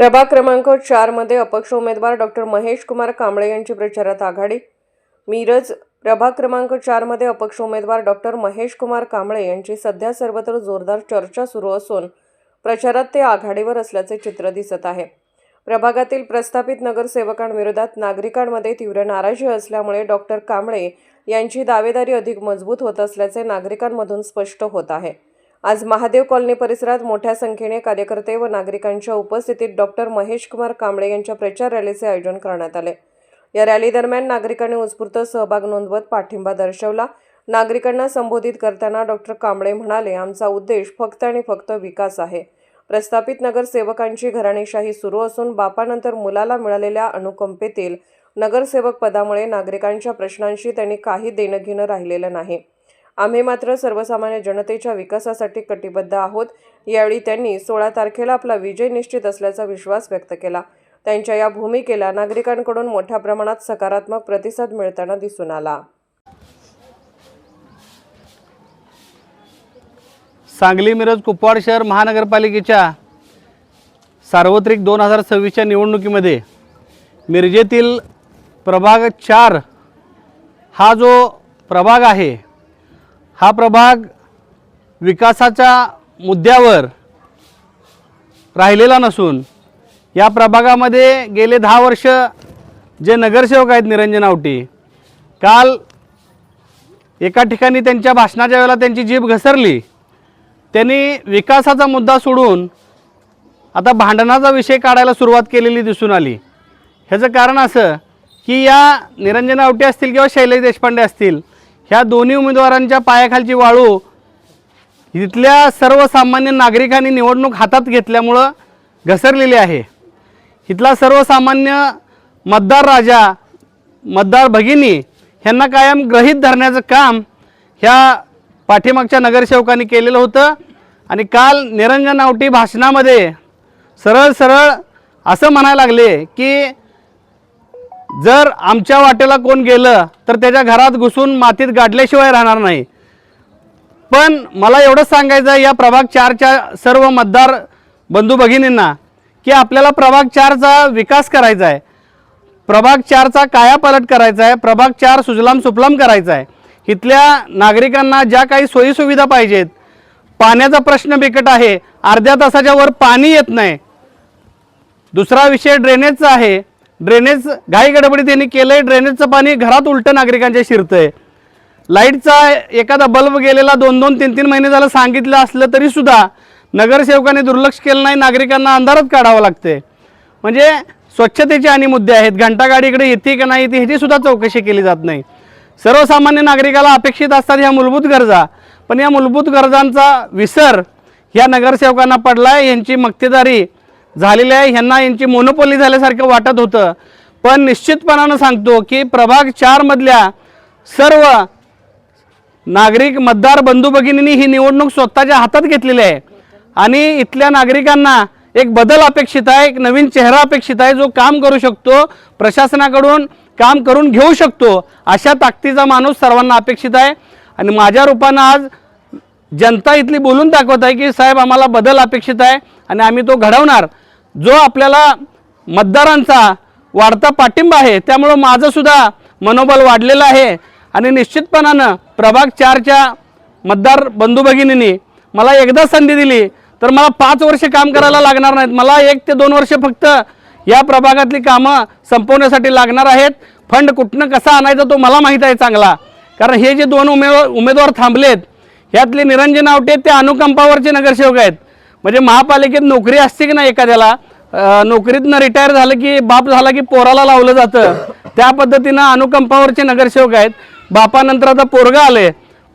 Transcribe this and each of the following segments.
प्रभाग क्रमांक चारमध्ये अपक्ष उमेदवार डॉक्टर महेश कुमार कांबळे यांची प्रचारात आघाडी. मिरज प्रभाग क्रमांक चारमध्ये अपक्ष उमेदवार डॉक्टर महेश कुमार कांबळे यांची सध्या सर्वत्र जोरदार चर्चा सुरू असून प्रचारात ते आघाडीवर असल्याचे चित्र दिसत आहे. प्रभागातील प्रस्थापित नगरसेवकांविरोधात नागरिकांमध्ये तीव्र नाराजी असल्यामुळे डॉक्टर कांबळे यांची दावेदारी अधिक मजबूत होत असल्याचे नागरिकांमधून स्पष्ट होत आहे. आज महादेव कॉलनी परिसरात मोठ्या संख्येने कार्यकर्ते व नागरिकांच्या उपस्थितीत डॉक्टर महेश कुमार कांबळे यांच्या प्रचार रॅलीचे आयोजन करण्यात आले. या रॅली दरम्यान नागरिकांनी उत्स्फूर्त सहभाग नोंदवत पाठिंबा दर्शवला. नागरिकांना संबोधित करताना डॉक्टर कांबळे म्हणाले आमचा उद्देश फक्त आणि फक्त विकास आहे. प्रस्थापित नगरसेवकांची घराणेशाही सुरू असून बापानंतर मुलाला मिळालेल्या अनुकंपेतील नगरसेवक पदामुळे नागरिकांच्या प्रश्नांशी त्यांनी काही देणं घेणं राहिलेलं नाही. आम्ही मात्र सर्वसामान्य जनतेच्या विकासासाठी कटिबद्ध आहोत. यावेळी त्यांनी सोळा तारखेला आपला विजय निश्चित असल्याचा विश्वास व्यक्त केला. त्यांच्या या भूमिकेला नागरिकांकडून मोठ्या प्रमाणात सकारात्मक प्रतिसाद मिळताना दिसून आला. सांगली मिरज कुपवाड शहर महानगरपालिकेच्या सार्वत्रिक दोन हजार सव्वीसच्या निवडणुकीमध्ये मिरजेतील प्रभाग चार हा जो प्रभाग आहे हा प्रभाग विकासाच्या मुद्द्यावर राहिलेला नसून या प्रभागामध्ये गेले दहा वर्ष जे नगरसेवक आहेत निरंजन आवटी काल एका ठिकाणी त्यांच्या भाषणाच्या वेळेला त्यांची जीभ घसरली. त्यांनी विकासाचा मुद्दा सोडून आता भांडणाचा विषय काढायला सुरुवात केलेली दिसून आली. ह्याचं कारण असं की या निरंजन आवटे असतील किंवा शैलेश देशपांडे असतील ह्या दोन्ही उमेदवारांच्या पायाखालची वाळू इथल्या सर्वसामान्य नागरिकांनी निवडणूक हातात घेतल्यामुळं घसरलेली आहे. इथला सर्वसामान्य मतदार राजा मतदार भगिनी ह्यांना कायम ग्रहित धरण्याचं काम ह्या पाठीमागच्या नगरसेवकांनी केलेलं होतं आणि काल निरंजन आवटी भाषणामध्ये सरळ सरळ असं म्हणायला लागले की जर आमच्या वाटेला कोण गेलं तर त्याच्या घरात घुसून मातीत गाडल्याशिवाय राहणार नाही. पण मला एवढंच सांगायचं आहे या प्रभाग चारच्या सर्व मतदार बंधू भगिनींना की आपल्याला प्रभाग चारचा विकास करायचा आहे. प्रभाग चारचा कायापालट करायचा आहे प्रभाग चार सुजलाम सुफलाम करायचा आहे. इथल्या नागरिकांना ज्या काही सोयीसुविधा पाहिजेत पाण्याचा प्रश्न बिकट आहे अर्ध्या तासाच्या वर पाणी येत नाही. दुसरा विषय ड्रेनेजचा आहे ड्रेनेज घाई गडबडी त्यांनी केलं आहे ड्रेनेजचं पाणी घरात उलटं नागरिकांच्या शिरतं आहे लाईटचा एखादा बल्ब गेलेला दोन दोन तीन तीन महिने झालं सांगितलं असलं तरीसुद्धा नगरसेवकांनी दुर्लक्ष केलं नाही. नागरिकांना अंधारात काढावं लागते म्हणजे स्वच्छतेचे आणि मुद्दे आहेत. घंटागाडीकडे येते का नाही येते ह्याची सुद्धा चौकशी केली जात नाही. सर्वसामान्य नागरिकाला अपेक्षित असतात ह्या मूलभूत गरजा. पण या मूलभूत गरजांचा विसर ह्या नगरसेवकांना पडला आहे यांची मक्तेदारी झालेले आहे ह्यांना यांची मोनोपोली झाल्यासारखं वाटत होतं. पण निश्चितपणानं सांगतो की प्रभाग चारमधल्या सर्व नागरिक मतदार बंधू भगिनींनी ही निवडणूक स्वतःच्या हातात घेतलेली आहे. आणि इथल्या नागरिकांना एक बदल अपेक्षित आहे एक नवीन चेहरा अपेक्षित आहे जो काम करू शकतो प्रशासनाकडून काम करून घेऊ शकतो अशा ताकदीचा माणूस सर्वांना अपेक्षित आहे. आणि माझ्या रूपानं आज जनता इथली बोलून दाखवत आहे की साहेब आम्हाला बदल अपेक्षित आहे आणि आम्ही तो घडवणार. जो आपल्याला मतदारांचा वाढता पाठिंबा आहे त्यामुळं माझंसुद्धा मनोबल वाढलेलं आहे. आणि निश्चितपणानं प्रभाग चारच्या मतदार बंधू भगिनींनी मला एकदा संधी दिली तर मला पाच वर्ष काम करायला लागणार नाहीत. मला एक ते दोन वर्ष फक्त या प्रभागातली कामं संपवण्यासाठी लागणार आहेत. फंड कुठनं कसा आणायचा तो मला माहीत आहे चांगला. कारण हे जे दोन उमेदवार उमेदवार थांबलेत ह्यातले निरंजन आवटे ते अनुकंपावरचे नगरसेवक आहेत. म्हणजे महापालिकेत नोकरी असते की नाही एखाद्याला? नोकरीतनं रिटायर झालं की बाप झाला की पोराला लावलं जातं. त्या पद्धतीनं अनुकंपावरचे नगरसेवक आहेत. बापानंतर आता पोरगा आले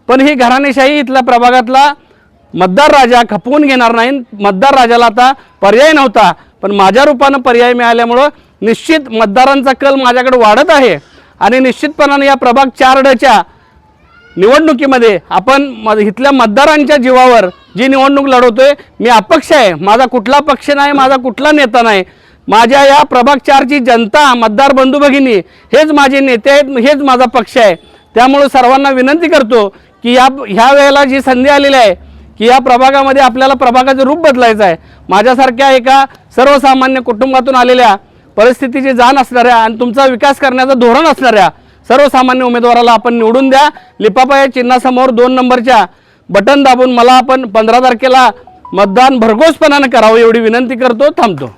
पण ही घराणेशाही इथल्या प्रभागातला मतदार राजा खपवून घेणार नाही. मतदार राजाला आता पर्याय नव्हता. पण माझ्या रूपानं पर्याय मिळाल्यामुळं निश्चित मतदारांचा कल माझ्याकडे वाढत आहे. आणि निश्चितपणाने या प्रभाग चार डच्या निवडणुकीमध्ये आपण म इथल्या मतदारांच्या जीवावर जी निवडणूक लढवतोय मी अपक्ष आहे. माझा कुठला पक्ष नाही माझा कुठला नेता नाही. माझ्या या प्रभाग चारची जनता मतदार बंधू भगिनी हेच माझे नेते आहेत हेच माझा पक्ष आहे. त्यामुळे सर्वांना विनंती करतो की या ह्या वेळेला जी संधी आलेली आहे की या प्रभागामध्ये आपल्याला प्रभागाचं रूप बदलायचं आहे. माझ्यासारख्या एका सर्वसामान्य कुटुंबातून आलेल्या परिस्थितीची जाण असणाऱ्या आणि तुमचा विकास करण्याचं धोरण असणाऱ्या सर्वसामान्य उमेदवाराला आपण निवडून द्या. लिपापा या चिन्हासमोर दोन नंबरच्या बटन दाबून मला आपण पंधरा तारखेला मतदान भरघोसपणानं करावं एवढी विनंती करतो. थांबतो.